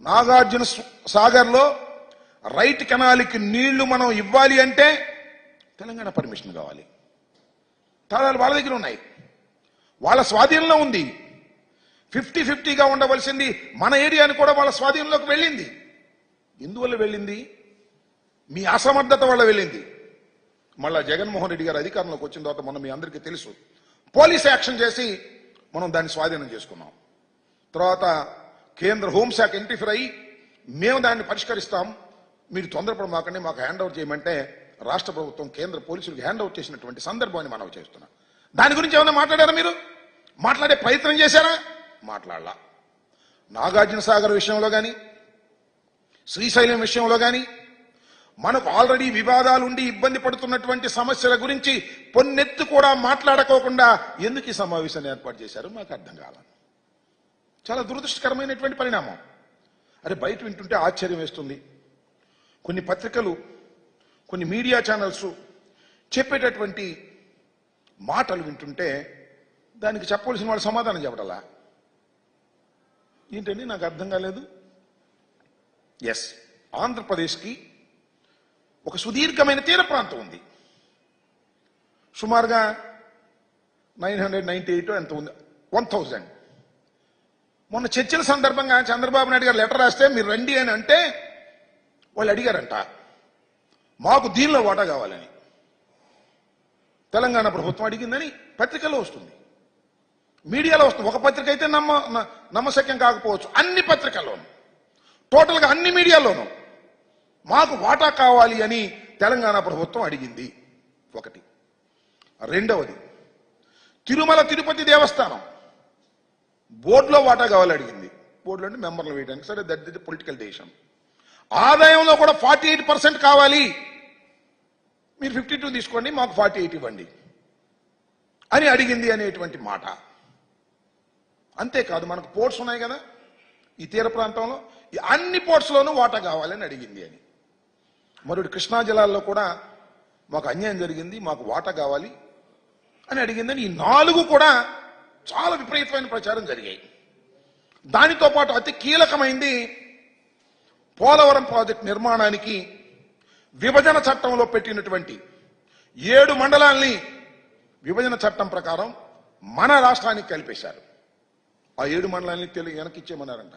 నాగార్జున సాగర్లో రైట్ కెనాల్కి నీళ్ళు మనం ఇవ్వాలి అంటే తెలంగాణ పర్మిషన్ కావాలి. తాళాలు వాళ్ళ దగ్గర ఉన్నాయి. వాళ్ళ స్వాధీనంలో ఉంది. ఫిఫ్టీ ఫిఫ్టీగా ఉండవలసింది మన ఏరియాని కూడా వాళ్ళ స్వాధీనంలోకి వెళ్ళింది. ఎందువల్ల వెళ్ళింది? మీ అసమర్థత వల్ల వెళ్ళింది. మళ్ళా జగన్మోహన్ రెడ్డి గారు అధికారంలోకి వచ్చిన తర్వాత మనం మీ అందరికీ తెలుసు. పోలీస్ యాక్షన్ చేసి మనం దాన్ని స్వాధీనం చేసుకున్నాం. తర్వాత కేంద్ర హోంశాఖ ఇంటిఫర్ అయ్యి మేము దాన్ని పరిష్కరిస్తాం. మీరు తొందరపడమాకండి మాకు హ్యాండ్ ఓవర్ చేయమంటే రాష్ట్ర ప్రభుత్వం కేంద్ర పోలీసులకు హ్యాండ్ ఓవర్ చేసినటువంటి సందర్భాన్ని మనం చేస్తున్నాం. దాని గురించి ఏమైనా మాట్లాడారా మీరు? మాట్లాడే ప్రయత్నం చేశారా? మాట్లాడలా. నాగార్జున సాగర్ విషయంలో కానీ శ్రీశైలం విషయంలో కానీ మనకు ఆల్రెడీ వివాదాలు ఉండి ఇబ్బంది పడుతున్నటువంటి సమస్యల గురించి పొన్నెత్తు కూడా మాట్లాడుకోకుండా ఎందుకు ఈ సమావేశాన్ని ఏర్పాటు చేశారు మాకు అర్థం కావాలి. చాలా దురదృష్టకరమైనటువంటి పరిణామం. అరే బయట వింటుంటే ఆశ్చర్యం వేస్తుంది. కొన్ని పత్రికలు కొన్ని మీడియా ఛానల్స్ చెప్పేటటువంటి మాటలు వింటుంటే దానికి చెప్పవలసిన వాళ్ళు సమాధానం చెప్పడలా ఏంటండి నాకు అర్థం కాలేదు. ఎస్ ఆంధ్రప్రదేశ్కి ఒక సుదీర్ఘమైన తీర ప్రాంతం ఉంది. సుమారుగా నైన్ హండ్రెడ్ నైంటీ ఎయిట్ ఎంత ఉంది. One thousand. మొన్న చర్చల సందర్భంగా చంద్రబాబు నాయుడు గారు లెటర్ రాస్తే మీరు రండి అని అంటే వాళ్ళు అడిగారంట. మాకు దీనిలో వాటా కావాలని. తెలంగాణ ప్రభుత్వం అడిగిందని పత్రికల్లో వస్తుంది. మీడియాలో వస్తుంది. ఒక పత్రిక అయితే నమ్మ న- నమ్మశక్యం కాకపోవచ్చు. అన్ని పత్రికల్లోనూ. టోటల్గా అన్ని మీడియాలోనూ మాకు వాటా కావాలి అని తెలంగాణ ప్రభుత్వం అడిగింది. ఒకటి. రెండవది. తిరుమల తిరుపతి దేవస్థానం. బోర్డులో వాటా కావాలి అడిగింది. బోర్డులో అంటే మెంబర్లు వేయడానికి. సరే దట్ ది పొలిటికల్ డెసిషన్ ఆదాయంలో కూడా ఫార్టీ ఎయిట్ పర్సెంట్ కావాలి. మీరు ఫిఫ్టీ టూ తీసుకోండి మాకు ఫార్టీ ఎయిట్ ఇవ్వండి. అని అడిగింది అనేటువంటి మాట. అంతేకాదు మనకు పోర్ట్స్ ఉన్నాయి కదా. ఈ తీర ప్రాంతంలో ఈ అన్ని పోర్ట్స్లోనూ వాటా కావాలని అడిగింది అని. మరొకటి కృష్ణా జిల్లాల్లో కూడా మాకు అన్యాయం జరిగింది మాకు వాటా కావాలి అని అడిగిందని ఈ నాలుగు కూడా చాలా విపరీతమైన ప్రచారం జరిగాయి. దానితో పాటు అతి కీలకమైంది పోలవరం ప్రాజెక్ట్ నిర్మాణానికి విభజన చట్టంలో పెట్టినటువంటి ఏడు మండలాల్ని విభజన చట్టం ప్రకారం మన రాష్ట్రానికి కలిపేశారు. ఆ ఏడు మండలాన్ని తెలుగు వెనకిచ్చేమన్నారంట